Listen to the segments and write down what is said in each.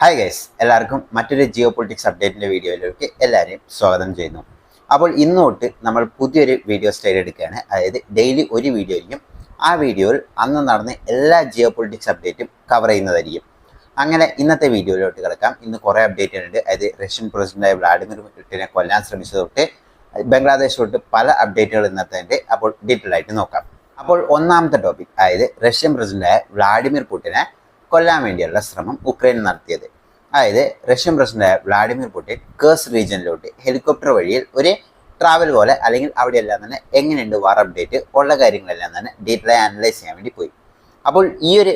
Hi guys എല്ലാവർക്കും മറ്റൊരു Jio politics അപ്ഡേറ്റിന്റെ വീഡിയോയിലേക്ക് എല്ലാവരെയും സ്വാഗതം ചെയ്യുന്നു. അപ്പോൾ ഇന്ന് തൊട്ട് നമ്മൾ പുതിയൊരു വീഡിയോ സ്റ്റൈൽ എടുക്കുകയാണ്. അതായത് ഡെയിലി ഒരു വീഡിയോ ആയിരിക്കും ആ വീഡിയോയിൽ അന്ന് നടന്ന എല്ലാ ജിയോ പൊളിറ്റിക്സ് അപ്ഡേറ്റും കവർ ചെയ്യുന്നതായിരിക്കും. അങ്ങനെ ഇന്നത്തെ വീഡിയോയിലോട്ട് കിടക്കാം. ഇന്ന് കുറേ അപ്ഡേറ്റ് ഉണ്ട് അതായത് റഷ്യൻ പ്രസിഡന്റായ വ്ളാഡിമിർ പുടിനെ കൊല്ലാൻ ശ്രമിച്ചത് തൊട്ട് ബംഗ്ലാദേശ് തൊട്ട് പല അപ്ഡേറ്റുകൾ ഇന്നത്തെ ഉണ്ട്. അപ്പോൾ ഡീറ്റെയിൽ ആയിട്ട് നോക്കാം. അപ്പോൾ ഒന്നാമത്തെ ടോപ്പിക് അതായത് റഷ്യൻ പ്രസിഡന്റായ വ്ളാഡിമിർ പുടിനെ കൊല്ലാൻ വേണ്ടിയുള്ള ശ്രമം ഉക്രൈൻ നടത്തിയത്. അതായത് റഷ്യൻ പ്രസിഡന്റായ വ്ളാഡിമിർ പുടിൻ കേഴ്സ് റീജിയനിലോട്ട് ഹെലികോപ്റ്റർ വഴിയിൽ ഒരു ട്രാവൽ പോലെ അല്ലെങ്കിൽ അവിടെയെല്ലാം തന്നെ എങ്ങനെയുണ്ട് വാർ അപ്ഡേറ്റ് ഉള്ള കാര്യങ്ങളെല്ലാം തന്നെ ഡീറ്റെയിൽ അനലൈസ് ചെയ്യാൻ വേണ്ടി പോയി. അപ്പോൾ ഈ ഒരു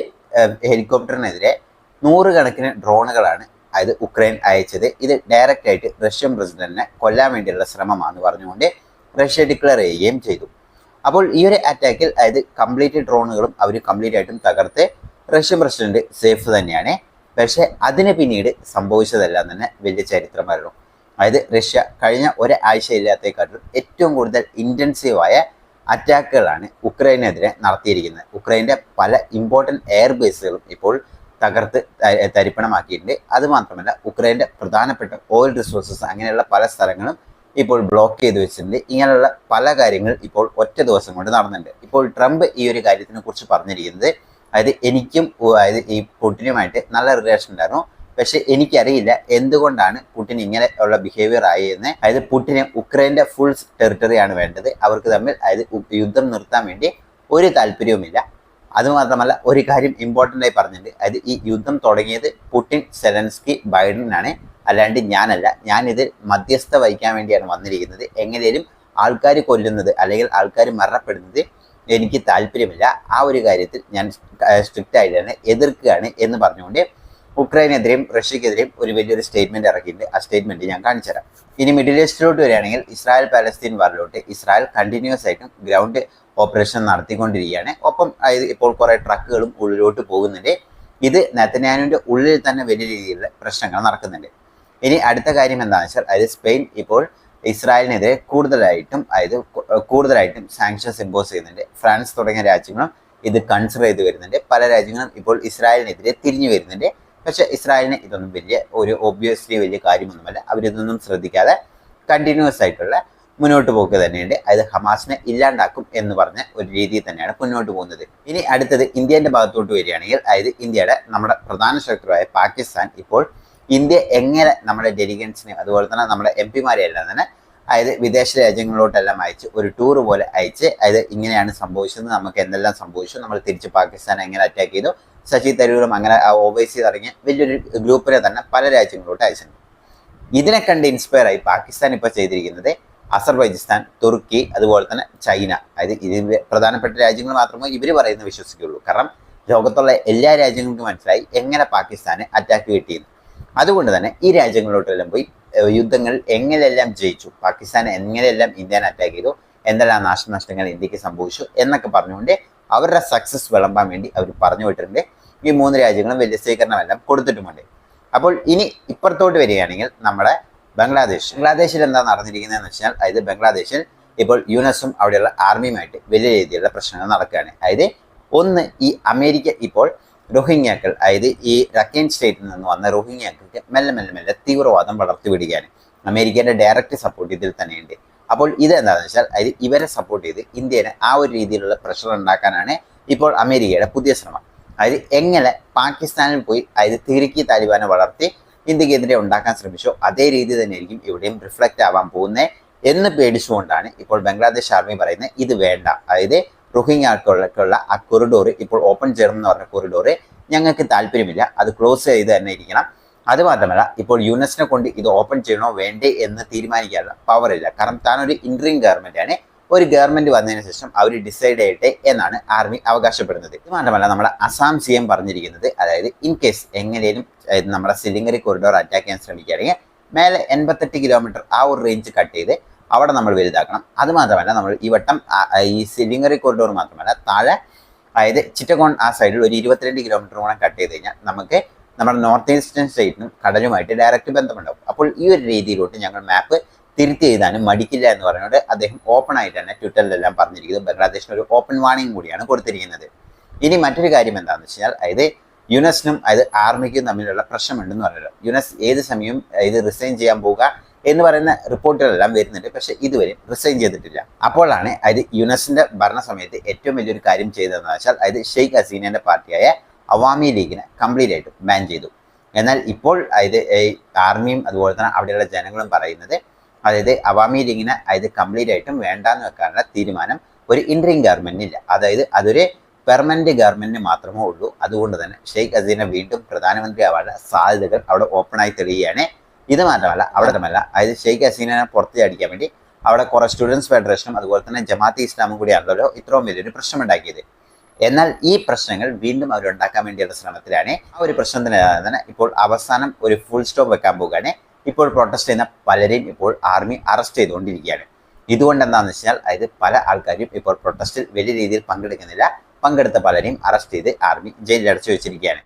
ഹെലികോപ്റ്ററിനെതിരെ നൂറുകണക്കിന് ഡ്രോണുകളാണ് അതായത് ഉക്രൈൻ അയച്ചത്. ഇത് ഡയറക്റ്റ് ആയിട്ട് റഷ്യൻ പ്രസിഡന്റിനെ കൊല്ലാൻ വേണ്ടിയുള്ള ശ്രമമാണെന്ന് പറഞ്ഞുകൊണ്ട് റഷ്യ ഡിക്ലെയർ ചെയ്യുകയും ചെയ്തു. അപ്പോൾ ഈ ഒരു അറ്റാക്കിൽ അതായത് കംപ്ലീറ്റ് ഡ്രോണുകളും അവർ കംപ്ലീറ്റ് ആയിട്ടും തകർത്ത് റഷ്യൻ പ്രസിഡന്റ് സേഫ് തന്നെയാണ്. പക്ഷേ അതിന് പിന്നീട് സംഭവിച്ചതെല്ലാം തന്നെ വലിയ ചരിത്രമായിരുന്നു. അതായത് റഷ്യ കഴിഞ്ഞ ഒരാഴ്ച ഇല്ലാത്തേക്കാട്ടിലും ഏറ്റവും കൂടുതൽ ഇന്റൻസീവായ അറ്റാക്കുകളാണ് ഉക്രൈനെതിരെ നടത്തിയിരിക്കുന്നത്. ഉക്രൈന്റെ പല ഇമ്പോർട്ടന്റ് എയർ ബേസുകളും ഇപ്പോൾ തകർത്ത് തരിപ്പണമാക്കിയിട്ടുണ്ട്. അതുമാത്രമല്ല ഉക്രൈന്റെ പ്രധാനപ്പെട്ട ഓയിൽ റിസോഴ്സസ് അങ്ങനെയുള്ള പല സ്ഥലങ്ങളും ഇപ്പോൾ ബ്ലോക്ക് ചെയ്ത് വെച്ചിട്ടുണ്ട്. ഇങ്ങനെയുള്ള പല കാര്യങ്ങൾ ഇപ്പോൾ ഒറ്റ ദിവസം കൊണ്ട് നടന്നിട്ടുണ്ട്. ഇപ്പോൾ ട്രംപ് ഈ ഒരു കാര്യത്തിനെ കുറിച്ച് പറഞ്ഞിരിക്കുന്നത് അതായത് എനിക്കും അതായത് ഈ പുട്ടിനുമായിട്ട് നല്ല റിലേഷൻ ഉണ്ടായിരുന്നു. പക്ഷെ എനിക്കറിയില്ല എന്തുകൊണ്ടാണ് പുട്ടിൻ ഇങ്ങനെ ഉള്ള ബിഹേവിയർ ആയി എന്ന്. അതായത് പുട്ടിന് ഉക്രൈന്റെ ഫുൾ ടെറിട്ടറിയാണ് വേണ്ടത്. അവർക്ക് തമ്മിൽ അതായത് യുദ്ധം നിർത്താൻ വേണ്ടി ഒരു താല്പര്യവുമില്ല. അതുമാത്രമല്ല ഒരു കാര്യം ഇമ്പോർട്ടന്റ് ആയി പറഞ്ഞിട്ടുണ്ട്. അതായത് ഈ യുദ്ധം തുടങ്ങിയത് പുട്ടിൻ സെലൻസ്കി ബൈഡനാണ്. അല്ലാണ്ട് ഞാനല്ല. ഞാനിത് മധ്യസ്ഥ വഹിക്കാൻ വേണ്ടിയാണ് വന്നിരിക്കുന്നത്. എങ്ങനെയും ആൾക്കാർ കൊല്ലുന്നത് അല്ലെങ്കിൽ ആൾക്കാർ മരണപ്പെടുന്നത് എനിക്ക് താല്പര്യമില്ല. ആ ഒരു കാര്യത്തിൽ ഞാൻ സ്ട്രിക്റ്റ് ആയിട്ടാണ് എതിർക്കുകയാണ് എന്ന് പറഞ്ഞുകൊണ്ട് ഉക്രൈനെതിരെയും റഷ്യക്കെതിരെയും ഒരു വലിയൊരു സ്റ്റേറ്റ്മെന്റ് ഇറക്കിയിട്ടുണ്ട്. ആ സ്റ്റേറ്റ്മെന്റ് ഞാൻ കാണിച്ചുതരാം. ഇനി മിഡിൽ ഈസ്റ്റിലോട്ട് വരികയാണെങ്കിൽ ഇസ്രായേൽ പാലസ്തീൻ വാറിലോട്ട് ഇസ്രായേൽ കണ്ടിന്യൂസ് ആയിട്ടും ഗ്രൗണ്ട് ഓപ്പറേഷൻ നടത്തിക്കൊണ്ടിരിക്കുകയാണ്. ഒപ്പം ഇപ്പോൾ കുറേ ട്രക്കുകളും ഉള്ളിലോട്ട് പോകുന്നുണ്ട്. ഇത് നെത്തനാനുവിന്റെ ഉള്ളിൽ തന്നെ വലിയ രീതിയിലുള്ള പ്രശ്നങ്ങൾ നടക്കുന്നുണ്ട്. ഇനി അടുത്ത കാര്യം എന്താണെന്ന് വെച്ചാൽ അതായത് സ്പെയിൻ ഇപ്പോൾ ഇസ്രായേലിനെതിരെ കൂടുതലായിട്ടും അതായത് കൂടുതലായിട്ടും സാങ്ഷൻസ് ഇമ്പോസ് ചെയ്യുന്നുണ്ട്. ഫ്രാൻസ് തുടങ്ങിയ രാജ്യങ്ങളും ഇത് കൺസിഡർ ചെയ്ത് വരുന്നുണ്ട്. പല രാജ്യങ്ങളും ഇപ്പോൾ ഇസ്രായേലിനെതിരെ തിരിഞ്ഞു വരുന്നുണ്ട്. പക്ഷേ ഇസ്രായേലിന് ഇതൊന്നും വലിയ ഒരു ഒബ്വിയസ്ലി വലിയ കാര്യമൊന്നുമല്ല. അവരിതൊന്നും ശ്രദ്ധിക്കാതെ കണ്ടിന്യൂസ് ആയിട്ടുള്ള മുന്നോട്ട് പോക്ക് തന്നെയുണ്ട്. അതായത് ഹമാസിനെ ഇല്ലാണ്ടാക്കും എന്ന് പറഞ്ഞ ഒരു രീതിയിൽ തന്നെയാണ് മുന്നോട്ട് പോകുന്നത്. ഇനി അടുത്തത് ഇന്ത്യന്റെ ഭാഗത്തോട്ട് വരികയാണെങ്കിൽ അതായത് ഇന്ത്യയുടെ നമ്മുടെ പ്രധാന ശത്രുവായ പാകിസ്ഥാൻ ഇപ്പോൾ ഇന്ത്യ എങ്ങനെ നമ്മുടെ ഡെലിഗൻസിനെ അതുപോലെ തന്നെ നമ്മുടെ എം പിമാരെ എല്ലാം തന്നെ അതായത് വിദേശ രാജ്യങ്ങളിലോട്ടെല്ലാം അയച്ച് ഒരു ടൂർ പോലെ അയച്ച് അതായത് ഇങ്ങനെയാണ് സംഭവിച്ചത് നമുക്ക് എന്തെല്ലാം സംഭവിച്ചു നമ്മൾ തിരിച്ച് പാകിസ്ഥാൻ എങ്ങനെ അറ്റാക്ക് ചെയ്തു ശശി തരൂരും അങ്ങനെ ഒവൈസി തുടങ്ങിയ വലിയൊരു ഗ്രൂപ്പിനെ തന്നെ പല രാജ്യങ്ങളിലോട്ട് അയച്ചിട്ടുണ്ട്. ഇതിനെ കണ്ട് ഇൻസ്പയർ ആയി പാകിസ്ഥാൻ ഇപ്പോൾ ചെയ്തിരിക്കുന്നത് അസർബൈജിസ്ഥാൻ തുർക്കി അതുപോലെ തന്നെ ചൈന. അതായത് ഇത് പ്രധാനപ്പെട്ട രാജ്യങ്ങൾ മാത്രമേ ഇവർ പറയുന്നത് വിശ്വസിക്കുകയുള്ളൂ. കാരണം ലോകത്തുള്ള എല്ലാ രാജ്യങ്ങൾക്കും മനസ്സിലായി എങ്ങനെ പാകിസ്ഥാന് അറ്റാക്ക് കിട്ടിയെന്ന്. അതുകൊണ്ട് തന്നെ ഈ രാജ്യങ്ങളിലോട്ടെല്ലാം പോയി യുദ്ധങ്ങൾ എങ്ങനെയെല്ലാം ജയിച്ചു പാകിസ്ഥാൻ എങ്ങനെയെല്ലാം ഇന്ത്യനെ അറ്റാക്ക് ചെയ്തു എന്തെല്ലാം നാശനഷ്ടങ്ങൾ ഇന്ത്യയ്ക്ക് സംഭവിച്ചു എന്നൊക്കെ പറഞ്ഞുകൊണ്ട് അവരുടെ സക്സസ് വിളമ്പാൻ വേണ്ടി അവർ പറഞ്ഞു വിട്ടിട്ടുണ്ട്. ഈ മൂന്ന് രാജ്യങ്ങളും വലിയ സ്വീകരണമെല്ലാം കൊടുത്തിട്ടുമുണ്ട്. അപ്പോൾ ഇനി ഇപ്പുറത്തോട്ട് വരികയാണെങ്കിൽ നമ്മുടെ ബംഗ്ലാദേശ്. ബംഗ്ലാദേശിൽ എന്താ നടന്നിരിക്കുന്നതെന്ന് വെച്ചാൽ അതായത് ബംഗ്ലാദേശിൽ ഇപ്പോൾ യുനെസും അവിടെയുള്ള ആർമിയുമായിട്ട് വലിയ രീതിയിലുള്ള പ്രശ്നങ്ങൾ നടക്കുകയാണ്. അതായത് ഒന്ന് ഈ അമേരിക്ക ഇപ്പോൾ റോഹിംഗ്യാക്കൾ അതായത് ഈ റക്കൈൻ സ്റ്റേറ്റിൽ നിന്ന് വന്ന റോഹിംഗ്യാക്കൾക്ക് മെല്ലെ മെല്ലെ മെല്ലെ തീവ്രവാദം വളർത്തിവിടുകയാണ്. അമേരിക്കയുടെ ഡയറക്റ്റ് സപ്പോർട്ട് ഇതിൽ തന്നെയുണ്ട്. അപ്പോൾ ഇത് എന്താണെന്ന് വെച്ചാൽ അതായത് ഇവരെ സപ്പോർട്ട് ചെയ്ത് ഇന്ത്യനെ ആ ഒരു രീതിയിലുള്ള പ്രഷർ ഉണ്ടാക്കാനാണ് ഇപ്പോൾ അമേരിക്കയുടെ പുതിയ ശ്രമം. അതായത് എങ്ങനെ പാകിസ്ഥാനിൽ പോയി അതായത് തിരുക്കി താലിബാനെ വളർത്തി ഇന്ത്യക്കെതിരെ ഉണ്ടാക്കാൻ ശ്രമിച്ചോ അതേ രീതി തന്നെയായിരിക്കും ഇവിടെയും റിഫ്ലക്റ്റ് ആവാൻ പോകുന്നത് എന്ന് പേടിച്ചുകൊണ്ടാണ് ഇപ്പോൾ ബംഗ്ലാദേശ് ആർമി പറയുന്നത് ഇത് വേണ്ട. അതായത് റോഹിംഗ്യാക്കുള്ള ആ കൊറിഡോർ ഇപ്പോൾ ഓപ്പൺ ചെയ്യണം എന്ന് പറഞ്ഞ കൊറിഡോർ ഞങ്ങൾക്ക് താല്പര്യമില്ല. അത് ക്ലോസ് ചെയ്ത് തന്നെ ഇരിക്കണം. അത് മാത്രമല്ല ഇപ്പോൾ യുനെസിനെ കൊണ്ട് ഇത് ഓപ്പൺ ചെയ്യണോ വേണ്ടേ എന്ന് തീരുമാനിക്കാനുള്ള പവർ ഇല്ല. കാരണം താനൊരു ഇൻട്രീം ഗവൺമെന്റ് ആണ്. ഒരു ഗവൺമെന്റ് വന്നതിന് ശേഷം അവർ ഡിസൈഡ് ചെയ്യട്ടെ എന്നാണ് ആർമി അവകാശപ്പെടുന്നത്. ഇത് മാത്രമല്ല നമ്മുടെ അസാം സി എം പറഞ്ഞിരിക്കുന്നത് അതായത് ഇൻ കേസ് എങ്ങനെയും നമ്മുടെ സിലിംഗറി കൊറിഡോർ അറ്റാക്ക് ചെയ്യാൻ ശ്രമിക്കുകയാണെങ്കിൽ മേലെ എൺപത്തെട്ട് കിലോമീറ്റർ ആ ഒരു റേഞ്ച് കട്ട് ചെയ്ത് അവിടെ നമ്മൾ വലുതാക്കണം. അത് മാത്രമല്ല നമ്മൾ ഈ വട്ടം ഈ സിലിങ്ങറി കോറിഡോർ മാത്രമല്ല താഴെ അതായത് ചിറ്റഗോൺ ആ സൈഡിൽ ഒരു ഇരുപത്തിരണ്ട് കിലോമീറ്റർ കൂടെ കട്ട് ചെയ്ത് കഴിഞ്ഞാൽ നമുക്ക് നമ്മുടെ നോർത്ത് ഈസ്റ്റേൺ സ്റ്റേറ്റിനും കടലുമായിട്ട് ഡയറക്റ്റ് ബന്ധമുണ്ടാവും. അപ്പോൾ ഈ ഒരു രീതിയിലോട്ട് ഞങ്ങൾ മാപ്പ് തിരുത്തി എഴുതാനും മടിക്കില്ല എന്ന് പറഞ്ഞുകൊണ്ട് അദ്ദേഹം ഓപ്പൺ ആയിട്ട് തന്നെ ട്വിറ്ററിലെല്ലാം പറഞ്ഞിരിക്കുന്നത്. ബംഗ്ലാദേശിന് ഒരു ഓപ്പൺ വാണിംഗ് കൂടിയാണ് കൊടുത്തിരിക്കുന്നത്. ഇനി മറ്റൊരു കാര്യം എന്താണെന്ന് വെച്ച് കഴിഞ്ഞാൽ അതായത് യുനെസിനും അതായത് ആർമിക്കും തമ്മിലുള്ള പ്രശ്നമുണ്ടെന്ന് പറഞ്ഞല്ലോ. യുനെസ് ഏത് സമയവും ഇത് റിസൈൻ ചെയ്യാൻ പോവുക എന്ന് പറയുന്ന റിപ്പോർട്ടുകളെല്ലാം വരുന്നുണ്ട്. പക്ഷേ ഇതുവരെ റിസൈൻ ചെയ്തിട്ടില്ല. അപ്പോഴാണ് യുനെസിന്റെ ഭരണ സമയത്ത് ഏറ്റവും വലിയൊരു കാര്യം ചെയ്തതെന്ന് വെച്ചാൽ അതായത് ഷെയ്ഖ് ഹസീനന്റെ പാർട്ടിയായ അവാമി ലീഗിനെ കംപ്ലീറ്റ് ആയിട്ട് ബാൻ ചെയ്തു. എന്നാൽ ഇപ്പോൾ അതായത് ഈ ആർമിയും അതുപോലെ തന്നെ അവിടെയുള്ള ജനങ്ങളും പറയുന്നത് അതായത് അവാമി ലീഗിനെ അതായത് കംപ്ലീറ്റ് ആയിട്ടും വേണ്ടാന്ന് വെക്കാനുള്ള തീരുമാനം ഒരു ഇൻട്രീം ഗവൺമെന്റിനില്ല അതായത് അതൊരു പെർമനന്റ് ഗവൺമെന്റിന് മാത്രമേ ഉള്ളൂ. അതുകൊണ്ട് തന്നെ ഷെയ്ഖ് ഹസീന വീണ്ടും പ്രധാനമന്ത്രി ആവാനുള്ള സാധ്യതകൾ അവിടെ ഓപ്പണായി തെളിയുകയാണ്. ഇത് മാത്രമല്ല അവിടെ അതായത് ഷെയ്ഖ് ഹസീനെ പുറത്ത് വേണ്ടി അവിടെ കുറെ സ്റ്റുഡൻസ് ഫെഡറേഷനും അതുപോലെ തന്നെ ജമാഅത്ത് ഇസ്ലാമും കൂടി കൂടിയാണല്ലോ ഇത്രയും വലിയൊരു പ്രശ്നം ഉണ്ടാക്കിയത് എന്നാൽ ഈ പ്രശ്നങ്ങൾ വീണ്ടും അവരുണ്ടാക്കാൻ വേണ്ടിയുള്ള ശ്രമത്തിലാണ് ആ ഒരു പ്രശ്നത്തിന് തന്നെ ഇപ്പോൾ അവസാനം ഒരു ഫുൾ സ്റ്റോപ്പ് വെക്കാൻ പോകുകയാണ് ഇപ്പോൾ പ്രൊട്ടസ്റ്റ് ചെയ്യുന്ന പലരെയും ഇപ്പോൾ ആർമി അറസ്റ്റ് ചെയ്തുകൊണ്ടിരിക്കുകയാണ്. ഇതുകൊണ്ട് എന്താണെന്ന് വെച്ചാൽ അതായത് പല ആൾക്കാരും ഇപ്പോൾ പ്രൊട്ടസ്റ്റിൽ വലിയ രീതിയിൽ പങ്കെടുക്കുന്നില്ല. പങ്കെടുത്ത പലരെയും അറസ്റ്റ് ചെയ്ത് ആർമി ജയിലിൽ അടച്ചു വെച്ചിരിക്കുകയാണ്.